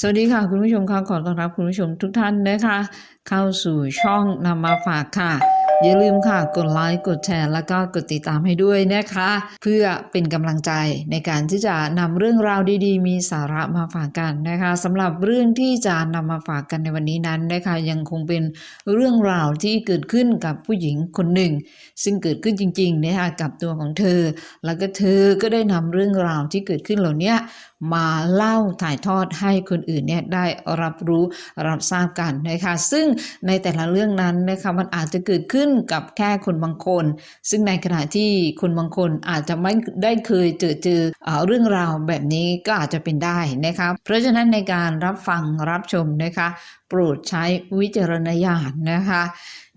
สวัสดีค่ะ คุณผู้ชมค่ะขอต้อนรับคุณผู้ชมทุกท่านนะคะ เข้าสู่ช่องนำมาฝากค่ะ อย่าลืมค่ะ กดไลค์กดแชร์ แล้วก็กดติดตามให้ด้วยนะคะ เพื่อเป็นกำลังใจในการที่จะนำเรื่องราวดีๆ มีสาระมาฝากกันนะคะสำหรับเรื่องที่จะนำมาฝากกันในวันนี้นั้นนะคะยังคงเป็นเรื่องราวที่เกิดขึ้นกับผู้หญิงคนหนึ่ง ซึ่งเกิดขึ้นจริงๆนะคะกับตัวของเธอ แล้วก็เธอก็ได้นำเรื่องราวที่เกิดขึ้นเหล่านี้มาเล่าถ่ายทอดให้คนอื่นเนี่ยได้รับรู้รับทราบกันนะคะซึ่งในแต่ละเรื่องนั้นนะคะมันอาจจะเกิดขึ้นกับแค่คนบางคน ซึ่งในขณะที่คนบางคนอาจจะไม่ได้เคยเจอเจอเออเรื่องราวแบบนี้ก็อาจจะเป็นได้นะคะเพราะฉะนั้นในการรับฟังรับชมนะคะโปรดใช้วิจารณญาณนะคะ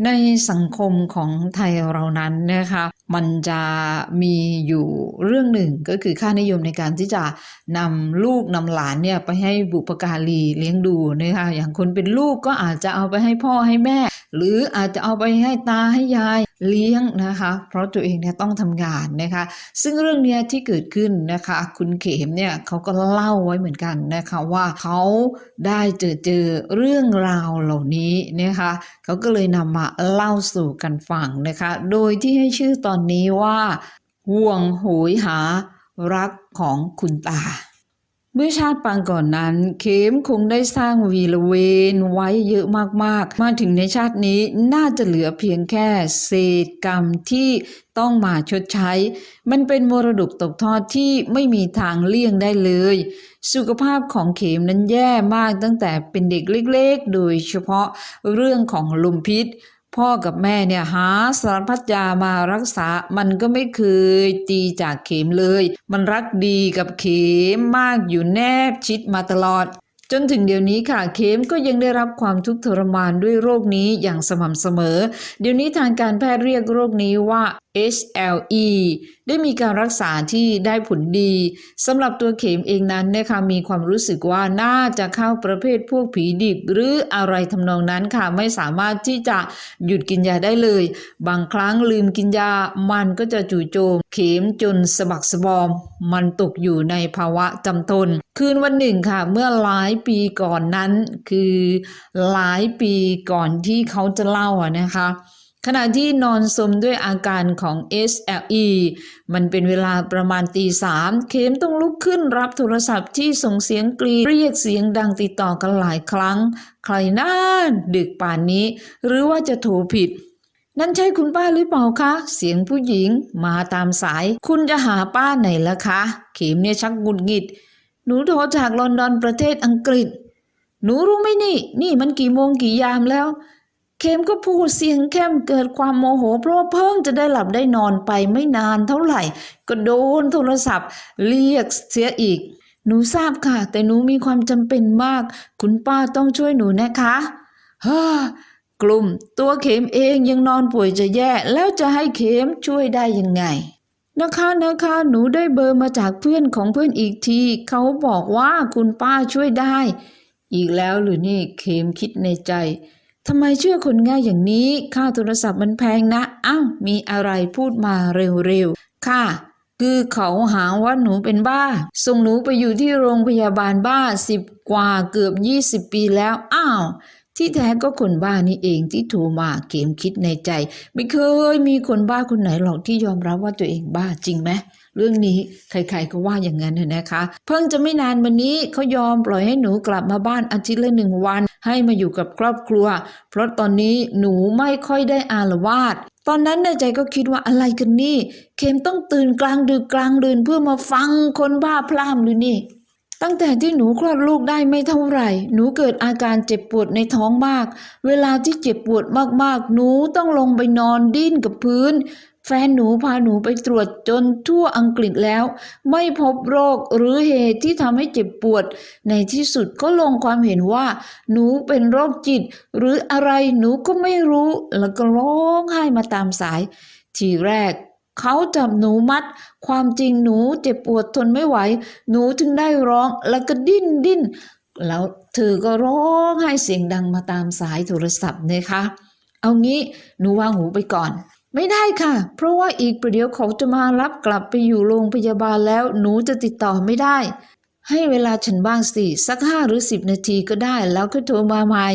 ในสังคมของไทยเรานั้นนะคะ มันจะมีอยู่เรื่องหนึ่งก็คือค่านิยมในการที่จะนำลูกนำหลานเนี่ยไปให้บุปการีเลี้ยงดูนะคะอย่างคนเป็นลูกก็อาจจะเอาไปให้พ่อให้แม่ หรืออาจจะเอาไปให้ตาให้ยาย เลี้ยงนะคะ เพราะตัวเองเนี่ยต้องทำงานนะคะ ซึ่งเรื่องเนี้ยที่เกิดขึ้นนะคะ คุณเขมเนี่ยเขาก็เล่าไว้เหมือนกันนะคะว่าเขาได้เจอเจอเรื่องราวเหล่านี้นะคะเขาก็เลยนำมาเล่าสู่กันฟังนะคะ โดยที่ให้ชื่อตอนนี้ว่าห่วงโหยหารักของคุณตา เมื่อชาติปางก่อนนั้น เข็มคงได้สร้างวีละเวนไว้เยอะมากๆ มาถึงในชาตินี้น่าจะเหลือเพียงแค่เศษกรรมที่ต้องมาชดใช้ มันเป็นมรดกตกทอดที่ไม่มีทางเลี่ยงได้เลย สุขภาพของเข็มนั้นแย่มากตั้งแต่เป็นเด็กเล็กๆ โดยเฉพาะเรื่องของลมพิษ พ่อกับแม่เนี่ยหาสารพัดยามารักษา มันก็ไม่เคยตีจากเข็มเลย มันรักดีกับเข็มมากอยู่แนบชิดมาตลอด จนถึงเดี๋ยวนี้ค่ะเข็มก็ยังได้รับความทุกข์ทรมานด้วยโรคนี้อย่างสม่ำเสมอ เดี๋ยวนี้ทางการแพทย์เรียกโรคนี้ว่า HLE ได้มีการรักษาที่ได้ผลดีสำหรับตัวเข็มเองนั้นนะคะมีความรู้สึกว่าน่าจะเข้าประเภทพวกผีดิบ หรืออะไรทำนองนั้นค่ะไม่สามารถที่จะหยุดกินยาได้เลย บางครั้งลืมกินยามันก็จะจู่โจม เข็มจนสะบักสะบอม มันตกอยู่ในภาวะจำทนคืนวันหนึ่งค่ะ เมื่อหลายปีก่อนนั้น คือหลายปีก่อนที่เขาจะเล่าอะนะคะ ขณะที่นอนสมด้วยอาการของ SLE มันเป็นเวลาประมาณตีสามเข็มต้องลุกขึ้นรับโทรศัพท์ที่ส่งเสียงกรีดเรียกเสียงดังติดต่อกันหลายครั้ง ใครน่าดึกป่านนี้ หรือว่าจะโทรผิด นั่นใช่คุณป้าหรือเปล่าคะ เสียงผู้หญิงมาตามสาย คุณจะหาป้าไหนล่ะคะ เข็มเนี่ยชักหงุดหงิด หนูโทรจากลอนดอนประเทศอังกฤษ หนูรู้ไหมนี่ นี่มันกี่โมงกี่ยามแล้ว เคมก็พูดเสียงเข้มเกิดความโมโห เพราะว่าเพิ่งจะได้หลับได้นอนไปไม่นานเท่าไหร่ ก็โดนโทรศัพท์ เรียกเสียอีก หนูทราบค่ะ แต่หนูมีความจำเป็นมาก คุณป้าต้องช่วยหนูนะคะฮ้อกลุ่ม ตัวเข็มเองยังนอนป่วยจะแย่แล้วจะให้เข็มช่วยได้ยังไงนะคะนะคะหนูได้เบอร์มาจากเพื่อนของเพื่อนอีกทีเขาบอกว่าคุณป้าช่วยได้ อีกแล้วหรือนี่เข็มคิดในใจ ทำไมเชื่อคนง่ายอย่างนี้ ค่าโทรศัพท์มันแพงนะ อ้าว มีอะไรพูดมาเร็วๆ ค่ะ คือเขาหาว่าหนูเป็นบ้า ส่งหนูไปอยู่ที่โรงพยาบาลบ้าสิบกว่าเกือบยี่สิบปีแล้ว อ้าว ที่แท้ก็คนบ้านี่เองที่โทรมาเกมคิดในใจ ไม่เคยมีคนบ้าคนไหนหรอกที่ยอมรับว่าตัวเองบ้าจริงไหม เรื่องนี้ใครๆก็ว่าอย่างนั้นนะนะคะ เพิ่งจะไม่นานมานี้เขายอมปล่อยให้หนูกลับมาบ้านอาทิตย์ละหนึ่งวัน ให้มาอยู่กับครอบครัว เพราะตอนนี้หนูไม่ค่อยได้อารวาสตอนนั้นในใจก็คิดว่าอะไรกันนี่เคมต้องตื่นกลางดึกกลางดืนเพื่อมาฟังคนบ้าพล่ามหรือนี่ตั้งแต่ที่หนูคลอดลูกได้ไม่เท่าไหร่ หนูเกิดอาการเจ็บปวดในท้องมาก เวลาที่เจ็บปวดมากๆ หนูต้องลงไปนอนดิ้นกับพื้น แฟนหนูพาหนูไปตรวจจนทั่วอังกฤษแล้ว ไม่พบโรคหรือเหตุที่ทำให้เจ็บปวด ในที่สุดก็ลงความเห็นว่า หนูเป็นโรคจิต หรืออะไรหนูก็ไม่รู้ แล้วก็ร้องไห้มาตามสาย ทีแรกเขาจับหนูมัด ความจริงหนูเจ็บปวดทนไม่ไหว หนูถึงได้ร้องแล้วก็ดิ้นดิ้น แล้วเธอก็ร้องไห้เสียงดังมาตามสายโทรศัพท์นะคะ เอางี้หนูวางหูไปก่อน ไม่ได้ค่ะ เพราะว่าอีกประเดี๋ยวเขาจะมารับกลับไปอยู่โรงพยาบาลแล้ว หนูจะติดต่อไม่ได้ ให้เวลาฉันบ้างสิ สักห้าหรือสิบนาทีก็ได้ แล้วก็โทรมาใหม่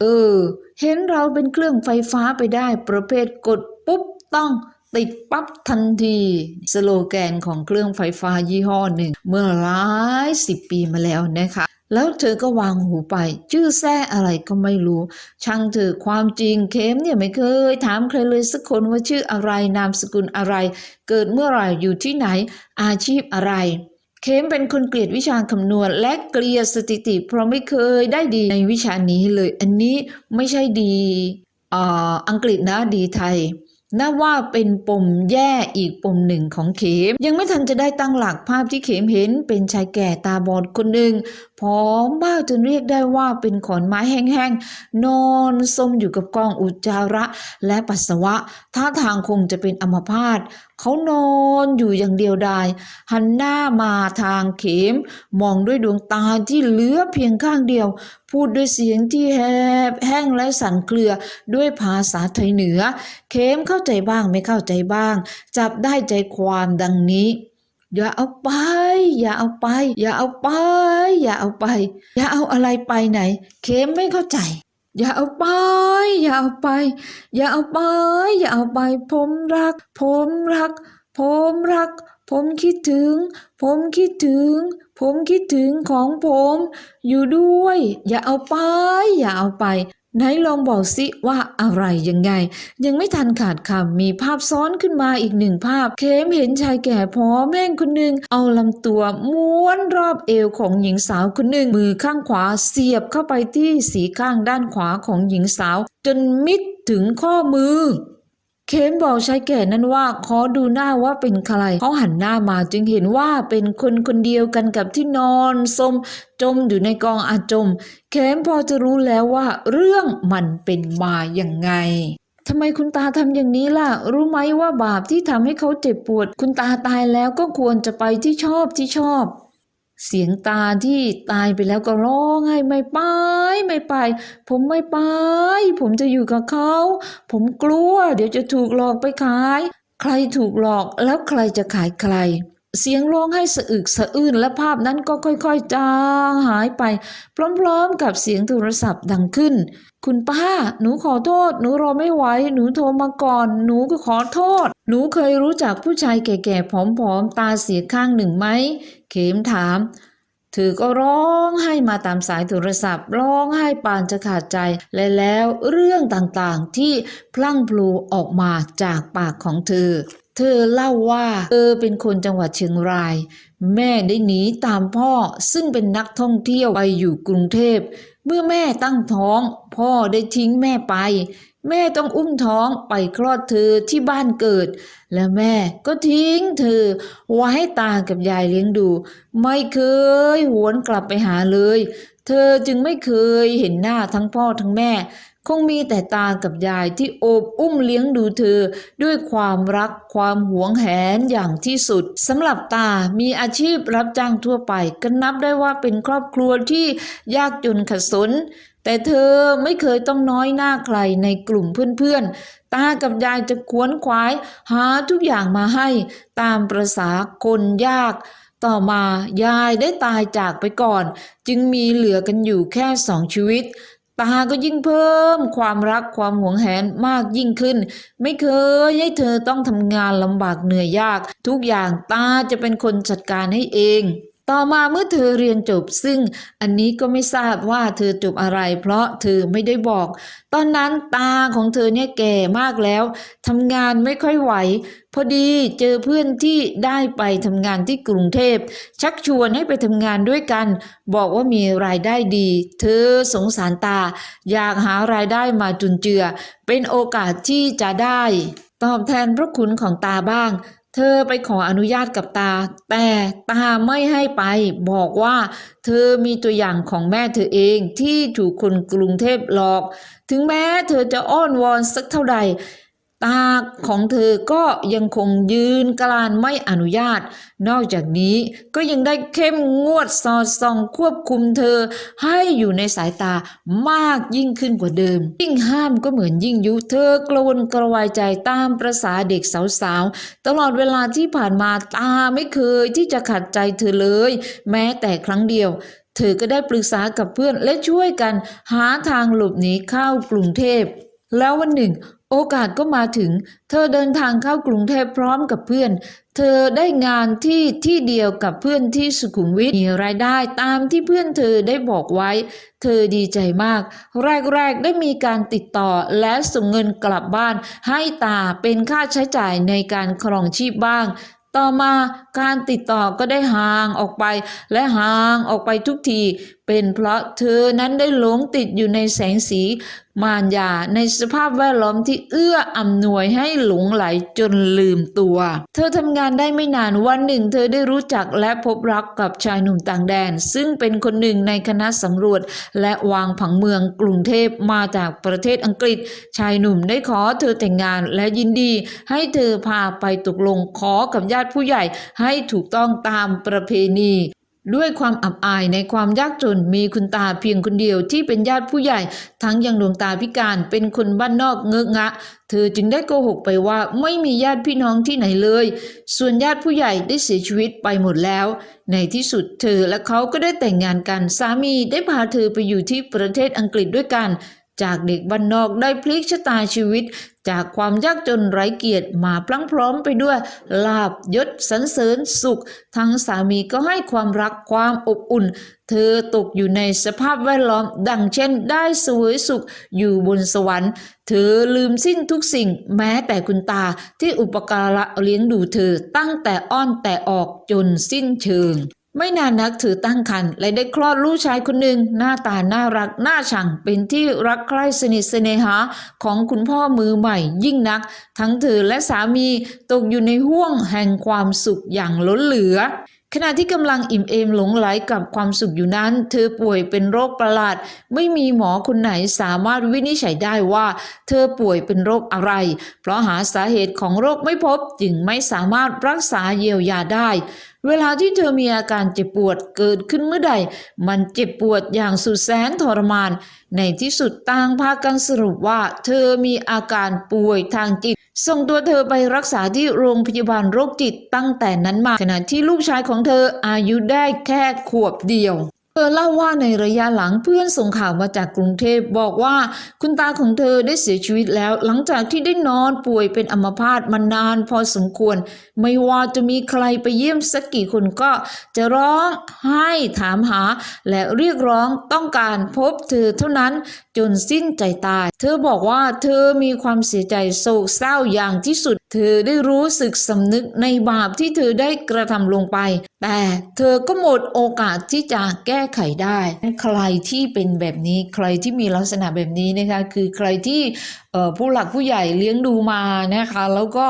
เออ เห็นเราเป็นเครื่องไฟฟ้าไปได้ ประเภทกดปุ๊บต้องติดปั๊บทันที สโลแกนของเครื่องไฟฟ้ายี่ห้อหนึ่ง เมื่อหลายสิบปีมาแล้วนะคะ แล้วเธอก็วางหูไป ชื่อแซ่อะไรก็ไม่รู้ ช่างเธอความจริงเข็มเนี่ยไม่เคย ถามใครเลยสักคนว่าชื่ออะไรนามสกุลอะไร เกิดเมื่อไหร่อยู่ที่ไหน อาชีพอะไรเคมเป็นคนเกลียดวิชาคำนวณและเกลียดสถิติ เพราะไม่เคยได้ดีในวิชานี้เลย อันนี้ไม่ใช่ดีออังกฤษนะดีไทยน่าว่าเป็นปมแย่อีกปมหนึ่งของเขมยังไม่ทันจะได้ตั้งหลักภาพที่เขมเห็นเป็นชายแก่ตาบอดคนหนึ่งผอมบ้าจนเรียกได้ว่าเป็นขอนไม้แห้งๆ นอนสมอยู่กับกองอุจจาระและปัสสาวะ ท่าทางคงจะเป็นอัมพาตเขานอนอยู่อย่างเดียวดาย หันหน้ามาทางเข็ม มองด้วยดวงตาที่เหลือเพียงข้างเดียว พูดด้วยเสียงที่แหบแห้งและสั่นเครือด้วยภาษาไทยเหนือ เข็มเข้าใจบ้างไม่เข้าใจบ้าง จับได้ใจความดังนี้ อย่าเอาไป อย่าเอาไป อย่าเอาไป อย่าเอาไป อย่าเอาอะไรไปไหน เข็มไม่เข้าใจ อย่าเอาไป อย่าเอาไป อย่าเอาไป อย่าเอาไป ผมรัก ผมรัก ผมรัก ผมคิดถึง ผมคิดถึง ผมคิดถึงของผม อยู่ด้วย อย่าเอาไป อย่าเอาไป ไหนลองบอกสิว่าอะไรยังไง ยังไม่ทันขาดคำมีภาพซ้อนขึ้นมาอีกหนึ่งภาพ เคมเห็นชายแก่พอมแม่งคนหนึ่งเอาลำตัวม้วนรอบเอวของหญิงสาวคนหนึ่งมือข้างขวาเสียบเข้าไปที่สีข้างด้านขวาของหญิงสาว จนมิดถึงข้อมือ เคนบอกชายแก่นั้นว่าขอดูหน้าว่าเป็นใครเขาหันหน้ามาจึงเห็นว่าเป็นคนคนเดียวกันกับที่นอนสมจมอยู่ในกองอาจม เคนพอจะรู้แล้วว่าเรื่องมันเป็นมาอย่างไงทำไมคุณตาทำอย่างนี้ล่ะ รู้ไหมว่าบาปที่ทำให้เขาเจ็บปวด คุณตาตายแล้วก็ควรจะไปที่ชอบที่ชอบ เสียงตาที่ตายไปแล้วก็ร้องไห้ไม่ไปไม่ไป ผมไม่ไป ผมจะอยู่กับเขา ผมกลัว เดี๋ยวจะถูกหลอกไปขาย ใครถูกหลอกแล้วใครจะขายใคร เสียงร้องให้สะอึกสะอื้นและภาพนั้นก็ค่อยๆจางหายไป พร้อมๆกับเสียงโทรศัพท์ดังขึ้น คุณป้า หนูขอโทษ หนูรอไม่ไหว หนูโทรมาก่อน หนูก็ขอโทษ หนูเคยรู้จักผู้ชายแก่ๆผอมๆ ตาเสียข้างหนึ่งไหม เข็มถาม เธอก็ร้องไห้มาตามสายโทรศัพท์ ร้องไห้ปานจะขาดใจและแล้วเรื่องต่างๆที่พลั่งพลูออกมาจากปากของเธอ เธอเล่าว่าเธอเป็นคนจังหวัดเชียงราย แม่ได้หนีตามพ่อซึ่งเป็นนักท่องเที่ยวไปอยู่กรุงเทพเมื่อแม่ตั้งท้อง พ่อได้ทิ้งแม่ไป แม่ต้องอุ้มท้องไปคลอดเธอที่บ้านเกิด และแม่ก็ทิ้งเธอ ไว้ให้ตากับยายเลี้ยงดู ไม่เคยหวนกลับไปหาเลย เธอจึงไม่เคยเห็นหน้าทั้งพ่อทั้งแม่ คงมีแต่ตากับยายที่โอบอุ้มเลี้ยงดูเธอ ด้วยความรักความหวงแหนอย่างที่สุดสำหรับตามีอาชีพรับจ้างทั่วไปก็นับได้ว่าเป็นครอบครัวที่ยากจนขัดสน แต่เธอไม่เคยต้องน้อยหน้าใครในกลุ่มเพื่อนๆ ตากับยายจะขวนขวาย หาทุกอย่างมาให้ตามประษาคนยาก ต่อมายายได้ตายจากไปก่อน จึงมีเหลือกันอยู่แค่สองชีวิตตาก็ยิ่งเพิ่มความรักความหวงแหนมากยิ่งขึ้น ไม่เคยให้เธอต้องทำงานลำบากเหนื่อยยาก ทุกอย่างตาจะเป็นคนจัดการให้เอง ต่อมาเมื่อเธอเรียนจบซึ่งอันนี้ก็ไม่ทราบว่าเธอจบอะไร เพราะเธอไม่ได้บอก ตอนนั้นตาของเธอเนี่ยแก่มากแล้วทำงานไม่ค่อยไหว พอดีเจอเพื่อนที่ได้ไปทำงานที่กรุงเทพ ชักชวนให้ไปทำงานด้วยกัน บอกว่ามีรายได้ดี เธอสงสารตา อยากหารายได้มาจุนเจือ เป็นโอกาสที่จะได้ ตอบแทนพระคุณของตาบ้าง เธอไปขออนุญาตกับตา แต่ตาไม่ให้ไป บอกว่า เธอมีตัวอย่างของแม่เธอเองที่ถูกคนกรุงเทพหลอก ถึงแม้เธอจะอ้อนวอนสักเท่าใดาของเธอก็ยังคงยืนกรานไม่อนุญาต นอกจากนี้ก็ยังได้เข้มงวดสอดส่องควบคุมเธอให้อยู่ในสายตามากยิ่งขึ้นกว่าเดิม ยิ่งห้ามก็เหมือนยิ่งยุเธอกระวนกระวายใจตามประษาเด็กสาวๆ ตลอดเวลาที่ผ่านมาตาไม่เคยที่จะขัดใจเธอเลย แม้แต่ครั้งเดียวเธอก็ได้ปรึกษากับเพื่อนและช่วยกันหาทางหลบหนีเข้ากรุงเทพ แล้ววันหนึ่ง โอกาสก็มาถึง เธอเดินทางเข้ากรุงเทพพร้อมกับเพื่อน เธอได้งานที่ที่เดียวกับเพื่อนที่สุขุมวิทมีรายได้ตามที่เพื่อนเธอได้บอกไว้ เธอดีใจมาก แรกๆได้มีการติดต่อและส่งเงินกลับบ้าน ให้ตาเป็นค่าใช้จ่ายในการครองชีพบ้าง ต่อมาการติดต่อก็ได้ห่างออกไปและห่างออกไปทุกที เป็นเพราะเธอนั้นได้หลงติดอยู่ในแสงสีมารยาในสภาพแวดล้อมที่เอื้ออำนวยให้หลงไหลจนลืมตัว เธอทำงานได้ไม่นานวันหนึ่ง เธอได้รู้จักและพบรักกับชายหนุ่มต่างแดน ซึ่งเป็นคนหนึ่งในคณะสำรวจ และวางผังเมืองกรุงเทพมาจากประเทศอังกฤษ ชายหนุ่มได้ขอเธอแต่งงานและยินดี ให้เธอพาไปตกลงขอกับญาติผู้ใหญ่ให้ถูกต้องตามประเพณี ด้วยความอับอายในความยากจนมีคุณตาเพียงคนเดียวที่เป็นญาติผู้ใหญ่ ทั้งยังดวงตาพิการเป็นคนบ้านนอกเงอะงะ เธอจึงได้โกหกไปว่าไม่มีญาติพี่น้องที่ไหนเลย ส่วนญาติผู้ใหญ่ได้เสียชีวิตไปหมดแล้ว ในที่สุดเธอและเขาก็ได้แต่งงานกันสามีได้พาเธอไปอยู่ที่ประเทศอังกฤษด้วยกัน จากเด็กบ้านนอกได้พลิกชะตาชีวิต จากความยากจนไร้เกียรติมาพลังพร้อมไปด้วยลาบยศสรรเสริญสุข ทั้งสามีก็ให้ความรักความอบอุ่น เธอตกอยู่ในสภาพแวดล้อม ดังเช่นได้สวยสุขอยู่บนสวรรค์ เธอลืมสิ้นทุกสิ่งแม้แต่คุณตาที่อุปการะเลี้ยงดูเธอตั้งแต่อ้อนแต่ออกจนสิ้นเชิง ไม่นานนักเธอตั้งครรภ์และได้คลอดลูกชายคนหนึ่งหน้าตาน่ารักน่าชังเป็นที่รักใคร่สนิทเสน่หาของคุณพ่อมือใหม่ยิ่งนัก ทั้งเธอและสามีตกอยู่ในห่วงแห่งความสุขอย่างล้นเหลือขณะที่กำลังอิ่มเอมหลงไหลกับความสุขอยู่นั้น เธอป่วยเป็นโรคประหลาด ไม่มีหมอคนไหนสามารถวินิจฉัยได้ว่า เธอป่วยเป็นโรคอะไร เพราะหาสาเหตุของโรคไม่พบจึงไม่สามารถรักษาเยียวยาได้เวลาที่เธอมีอาการเจ็บปวดเกิดขึ้นเมื่อใด มันเจ็บปวดอย่างสุดแสนทรมาน ในที่สุดต่างพากันสรุปว่า เธอมีอาการป่วยทางจิต ส่งตัวเธอไปรักษาที่โรงพยาบาลโรคจิตตั้งแต่นั้นมาขณะที่ลูกชายของเธออายุได้แค่ขวบเดียว เธอเล่าว่าในระยะหลังเพื่อนส่งข่าวมาจากกรุงเทพบอกว่าคุณตาของเธอได้เสียชีวิตแล้ว หลังจากที่ได้นอนป่วยเป็นอัมพาตมานานพอสมควร ไม่ว่าจะมีใครไปเยี่ยมสักกี่คนก็จะร้องไห้ถามหา และเรียกร้องต้องการพบเธอเท่านั้นจนสิ้นใจตาย เธอบอกว่าเธอมีความเสียใจโศกเศร้าอย่างที่สุด เธอได้รู้สึกสำนึกในบาปที่เธอได้กระทำลงไป แต่เธอก็หมดโอกาสที่จะแก้ไขได้ ใครที่เป็นแบบนี้ใครที่มีลักษณะแบบนี้นะคะคือใครที่ผู้หลักผู้ใหญ่เลี้ยงดูมานะคะแล้วก็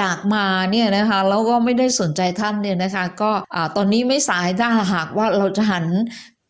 จากมาเนี่ยนะคะแล้วก็ไม่ได้สนใจท่านเนี่ยนะคะ ก็อ่าตอนนี้ไม่สายถ้าหากว่าเราจะหัน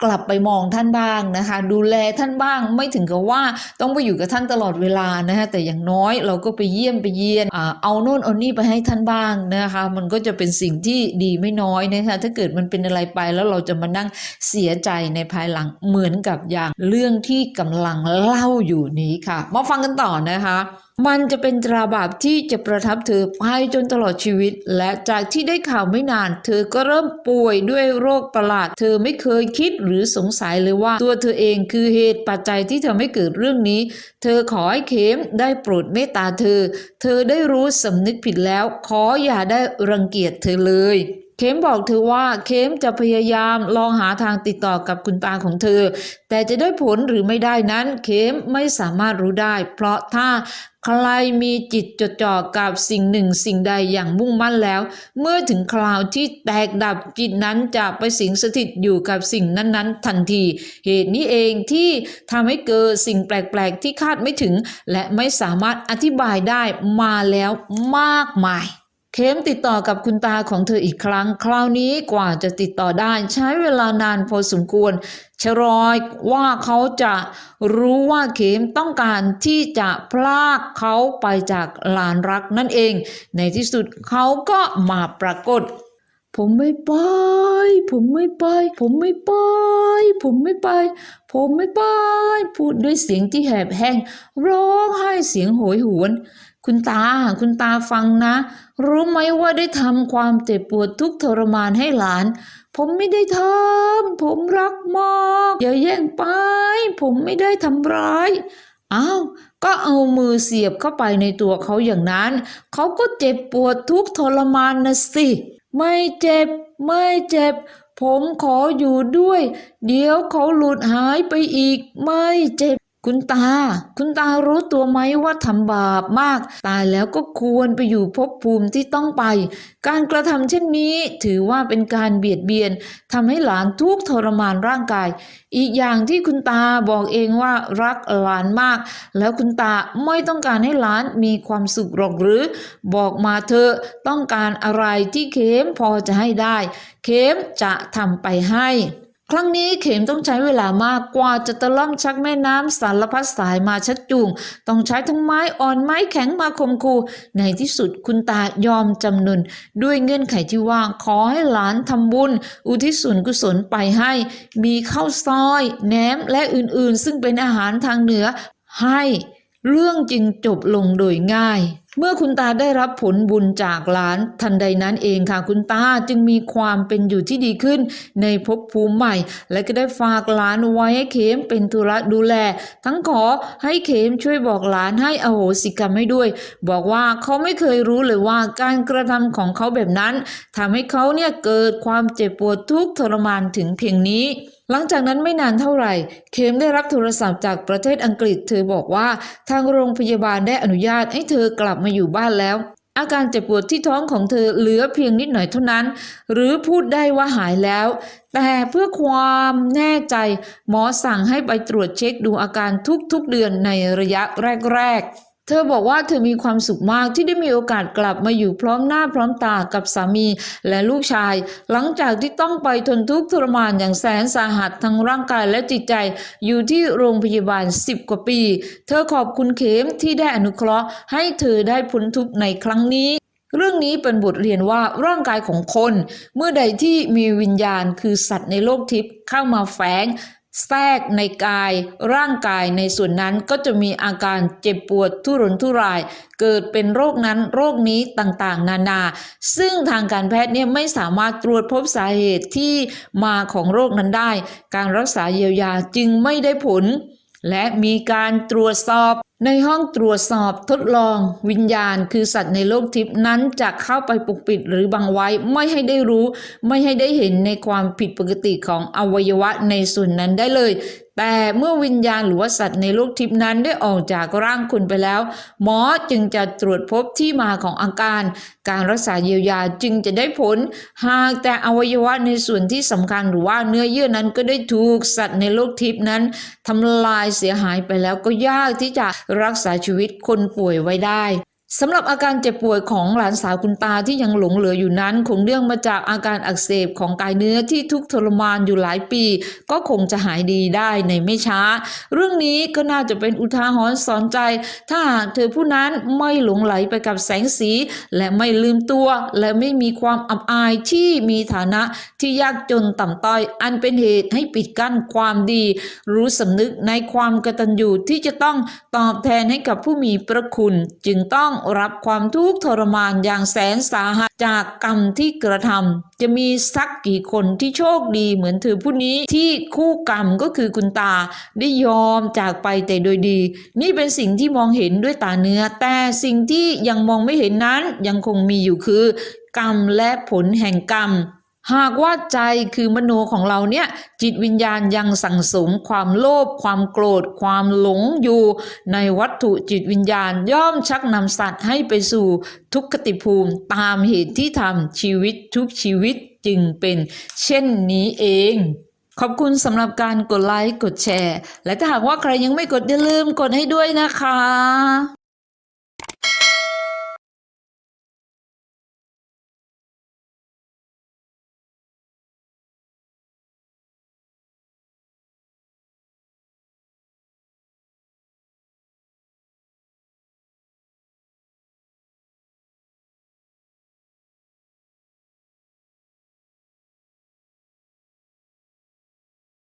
กลับไปมองท่านบ้างนะคะ ดูแลท่านบ้างไม่ถึงกับว่าต้องไปอยู่กับท่านตลอดเวลานะคะแต่อย่างน้อยเราก็ไปเยี่ยมไปเยียนเอาโน่นเอานี่ไปให้ท่านบ้างนะคะ มันก็จะเป็นสิ่งที่ดีไม่น้อยนะคะถ้าเกิดมันเป็นอะไรไปแล้วเราจะมานั่งเสียใจในภายหลังเหมือนกับอย่างเรื่องที่กำลังเล่าอยู่นี้ค่ะ มาฟังกันต่อนะคะ มันจะเป็นตราบาปที่จะประทับเธอไปจนตลอดชีวิต และจากที่ได้ข่าวไม่นาน เธอก็เริ่มป่วยด้วยโรคประหลาด เธอไม่เคยคิดหรือสงสัยเลยว่า ตัวเธอเองคือเหตุปัจจัยที่ทำให้เกิดเรื่องนี้ เธอขอให้เข็มได้โปรดเมตตาเธอ เธอได้รู้สำนึกผิดแล้ว ขออย่าได้รังเกียจเธอเลยเข็มบอกเธอว่าเข็มจะพยายามลองหาทางติดต่อกับคุณตาของเธอ แต่จะได้ผลหรือไม่ได้นั้น เข็มไม่สามารถรู้ได้ เพราะถ้า ใครมีจิตจดจ่อกับสิ่งหนึ่งสิ่งใดอย่างมุ่งมั่นแล้ว เมื่อถึงคราวที่แตกดับจิตนั้นจะไปสิงสถิตอยู่กับสิ่งนั้นๆ ทันที เหตุนี้เองที่ทำให้เกิดสิ่งแปลกๆที่คาดไม่ถึง และไม่สามารถอธิบายได้มาแล้วมากมาย ข้มติดต่อกับคุณตาของเธออีกครั้ง คราวนี้กว่าจะติดต่อได้ใช้เวลานานพอสมควร ชรอยว่าเขาจะรู้ว่าเข็มต้องการที่จะพลากเขาไปจากลานรักนั่นเอง ในที่สุดเขาก็มาปรากฏผมไม่ไป ผมไม่ไป ผมไม่ไป ผมไม่ไป ผมไม่ไป พูดด้วยเสียงที่แหบแห้ง ร้องไห้เสียงโหยหวน คุณตา คุณตาฟังนะ รู้ไหมว่าได้ทำความเจ็บปวดทุกทรมานให้หลาน ผมไม่ได้ทำผมรักมากอย่าแย่งไป ผมไม่ได้ทำร้ายอ้าวก็เอามือเสียบเข้าไปในตัวเขาอย่างนั้น เขาก็เจ็บปวดทุกทรมานนะสิ ไม่เจ็บ ไม่เจ็บ ผมขออยู่ด้วย เดี๋ยวเขาหลุดหายไปอีก ไม่เจ็บ คุณตา คุณตารู้ตัวไหมว่าทำบาปมาก ตายแล้วก็ควรไปอยู่ภพภูมิที่ต้องไป การกระทำเช่นนี้ถือว่าเป็นการเบียดเบียนทำให้หลานทุกข์ทรมานร่างกาย อีกอย่างที่คุณตาบอกเองว่ารักหลานมาก แล้วคุณตาไม่ต้องการให้หลานมีความสุขหรอกหรือ บอกมาเถอะต้องการอะไรที่เข็มพอจะให้ได้ เข็มจะทำไปให้ ครั้งนี้เข็มต้องใช้เวลามากกว่าจะตะล่อมชักแม่น้ำสารพัดสายมาชักจูง ต้องใช้ทั้งไม้อ่อนไม้แข็งมาคมคู ในที่สุดคุณตายอมจำนนด้วยเงื่อนไขที่ว่าขอให้หลานทำบุญ อุทิศส่วนกุศลไปให้ มีข้าวซอยแหนมและอื่นๆ ซึ่งเป็นอาหารทางเหนือให้ เรื่องจึงจบลงโดยง่าย เมื่อคุณตาได้รับผลบุญจากหลานทันใดนั้นเองค่ะคุณตาจึงมีความเป็นอยู่ที่ดีขึ้นในภพภูมิใหม่ และก็ได้ฝากหลานไว้ให้เข็มเป็นธุระดูแล ทั้งขอให้เข็มช่วยบอกหลานให้อโหสิกรรมให้ด้วย บอกว่าเขาไม่เคยรู้เลยว่าการกระทำของเขาแบบนั้นทำให้เขาเนี่ยเกิดความเจ็บปวดทุกทรมานถึงเพียงนี้หลังจากนั้นไม่นานเท่าไหร่ เคมได้รับโทรศัพท์จากประเทศอังกฤษ เธอบอกว่าทางโรงพยาบาลได้อนุญาตให้เธอกลับมามาอยู่บ้านแล้ว อาการเจ็บปวดที่ท้องของเธอเหลือเพียงนิดหน่อยเท่านั้น หรือพูดได้ว่าหายแล้ว แต่เพื่อความแน่ใจ หมอสั่งให้ไปตรวจเช็คดูอาการทุกๆเดือนในระยะแรกๆ เธอบอกว่าเธอมีความสุขมากที่ได้มีโอกาสกลับมาอยู่พร้อมหน้าพร้อมตากับสามีและลูกชาย หลังจากที่ต้องไปทนทุกข์ทรมานอย่างแสนสาหัสทั้งร่างกายและจิตใจอยู่ที่โรงพยาบาล 10 กว่าปี เธอขอบคุณเข็มที่ได้อนุเคราะห์ ให้เธอได้พ้นทุกข์ในครั้งนี้เรื่องนี้เป็นบทเรียนว่าร่างกายของคน เมื่อใดที่มีวิญญาณคือสัตว์ในโลกทิพย์เข้ามาแฝง แทรกในกายร่างกายในส่วนนั้นก็จะมีอาการเจ็บปวดทุรนทุราย เกิดเป็นโรคนั้นโรคนี้ต่างๆ นานา ซึ่งทางการแพทย์เนี่ยไม่สามารถตรวจพบสาเหตุที่มาของโรคนั้นได้ การรักษาเยียวยาจึงไม่ได้ผล และมีการตรวจสอบ ในห้องตรวจสอบทดลองวิญญาณคือสัตว์ในโลกทิพย์นั้นจะเข้าไปปกปิดหรือบังไว้ไม่ให้ได้รู้ ไม่ให้ได้เห็นในความผิดปกติของอวัยวะในส่วนนั้นได้เลย แต่เมื่อวิญญาณหรือว่าสัตว์ในโลกทิพย์นั้นได้ออกจากร่างคุณไปแล้ว หมอจึงจะตรวจพบที่มาของอาการ การรักษาเยียวยาจึงจะได้ผล หากแต่อวัยวะในส่วนที่สำคัญหรือว่าเนื้อเยื่อนั้นก็ได้ถูกสัตว์ในโลกทิพย์นั้นทำลายเสียหายไปแล้วก็ยากที่จะรักษาชีวิตคนป่วยไว้ได้ สำหรับอาการเจ็บป่วยของหลานสาวคุณตาที่ยังหลงเหลืออยู่นั้น คงเนื่องมาจากอาการอักเสบของกายเนื้อที่ทุกทรมานอยู่หลายปี ก็คงจะหายดีได้ในไม่ช้า เรื่องนี้ก็น่าจะเป็นอุทาหรณ์สอนใจ ถ้าหากเธอผู้นั้นไม่หลงไหลไปกับแสงสี และไม่ลืมตัว และไม่มีความอับอายที่มีฐานะที่ยากจนต่ำต้อย อันเป็นเหตุให้ปิดกั้นความดี รู้สำนึกในความกตัญญูที่จะต้องตอบแทนให้กับผู้มีพระคุณจึงต้องรับความทุกข์ทรมานอย่างแสนสาหัสจากกรรมที่กระทำจะมีสักกี่คนที่โชคดีเหมือนเธอผู้นี้ที่คู่กรรมก็คือคุณตาได้ยอมจากไปแต่โดยดี นี่เป็นสิ่งที่มองเห็นด้วยตาเนื้อ แต่สิ่งที่ยังมองไม่เห็นนั้นยังคงมีอยู่คือกรรมและผลแห่งกรรม หากว่าใจคือมโนของเราเนี่ยจิตวิญญาณยังสั่งสมความโลภความโกรธ ความหลงอยู่ ในวัตถุจิตวิญญาณย่อมชักนำสัตว์ให้ไปสู่ทุกขติภูมิตามเหตุที่ทำชีวิตทุกชีวิตจึงเป็นเช่นนี้เองขอบคุณสำหรับการกดไลค์ กดแชร์ และถ้าหากว่าใครยังไม่กดอย่าลืมกดให้ด้วยนะคะ